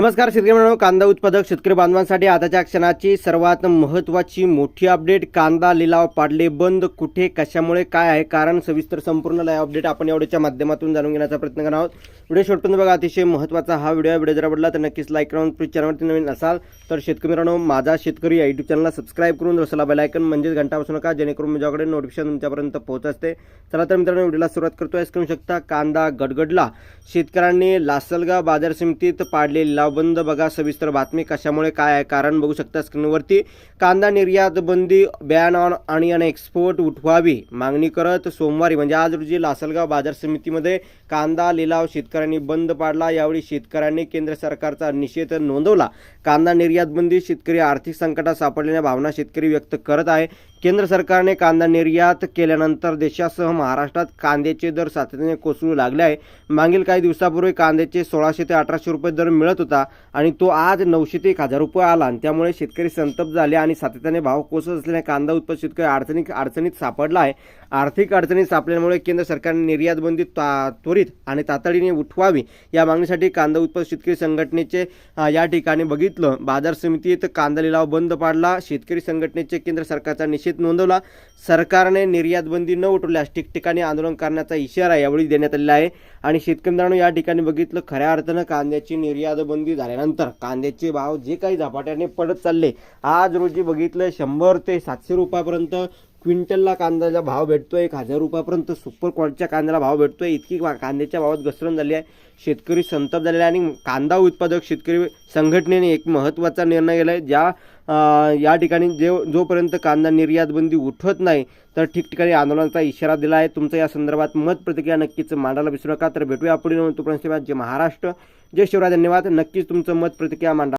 नमस्कार शेतकरी मित्रांनो कांदा उत्पादक शेतकरी बांधवांसाठी आताच्या क्षणाची सर्वात महत्त्वाची मोठी अपडेट. कांदा लिलाव पाडले बंद. कुठे कशामुळे काय आहे? कारण सविस्तर संपूर्ण लाईव्ह अपडेट आपण एवढ्याच्या माध्यमातून जाणून घेण्याचा प्रयत्न करणार आहोत. व्हिडिओ शेवटून बघा. अतिशय महत्त्वाचा हा व्हिडिओ व्हिडिओ जर आवडला तर नक्कीच लाईक करून प्लीज चॅनलवरती नवीन असाल तर शेतकरी मित्रांनो माझा शेतकरी या युट्यूब चॅनलला सबस्क्राईब करून रसला बेलायकन म्हणजेच घंटा बसू नका जेणेकरून माझ्याकडे नोटिफिकेशन तुमच्यापर्यंत पोहोच असते. चला तर मित्रांनो व्हिडिओला सुरुवात करतोय. करू शकता कांदा गडगडला. शेतकऱ्यांनी लासलगाव बाजार समितीत पाडले लिलाव बंद बघा सविस्तर बातमी कशामुळे काय आहे? कारण बघू शकता स्क्रीनवरती कांदा निर्यात बंदी बॅन ऑन आणि अन एक्सपोर्ट उठवावी मागणी करत सोमवारी म्हणजे आज रोजी लासलगाव बाजार समितीमध्ये कांदा लिलाव शेतकऱ्यांनी बंद पाडला. यावेळी शेतकऱ्यांनी केंद्र सरकारचा निषेध नोंदवला. कांदा निर्यात बंदी शेतकरी आर्थिक संकटात सापडलेल्या भावना शेतकरी व्यक्त करत आहे. केंद्र सरकारने कांदा निर्यात केल्यानंतर देशासह महाराष्ट्रात कांद्याचे दर सातत्याने कोसळू लागले आहे. मागील काही दिवसापूर्वी कांद्याचे सोळाशे ते अठराशे रुपये दर मिळत होता. आणि तो आज नऊशे ते एक हजार रुपये आला. आणि त्यामुळे शेतकरी संतप्त झाले आणि सातत्याने भाव कोसळत असल्याने कांदा उत्पादक शेतकरी अडचणीत अडचणीत सापडला आहे. आर्थिक अडचणीत सापडल्यामुळे केंद्र सरकारने निर्यात बंदी ता- त्वरित आणि तातडीने उठवावी या मागणीसाठी कांदा उत्पादक शेतकरी संघटनेचे या ठिकाणी बघितलं. बाजार समितीत कांदा लिलाव बंद पाडला. शेतकरी संघटनेचे केंद्र सरकारचा निषेध नोंदवला. सरकारने निर्यात बंदी न उठवल्यास ठिकठिकाणी आंदोलन करण्याचा इशारा यावेळी देण्यात आलेला आहे. आणि शेतकरी या ठिकाणी बघितलं खऱ्या अर्थानं कांद्याची निर्यात बंदी झाल्यानंतर कांद्याचे भाव जे काही झपाट्याने पडत चालले आज रोजी बघितलं शंभर ते सातशे रुपयापर्यंत क्विंटलला कांद्याचा भाव भेटतोय एक हजार रुपयापर्यंत सुपर क्वालिटीच्या कांद्याला भाव भेटतोय. इतकी कांद्याच्या भावात घसरण झाली आहे. शेतकरी संताप झालेला आहे आणि कांदा उत्पादक शेतकरी संघटनेने एक महत्त्वाचा निर्णय गेला आहे ज्या या ठिकाणी जे जोपर्यंत कांदा निर्यातबंदी उठवत नाही तर ठिकठिकाणी आंदोलनाचा इशारा दिला आहे. तुमचं या संदर्भात मत प्रतिक्रिया नक्कीच मांडायला विसरू नका. तर भेटूया पुढील तोपर्यंत जे महाराष्ट्र. जय शिवराय. धन्यवाद. नक्कीच तुमचं मत प्रतिक्रिया मांडा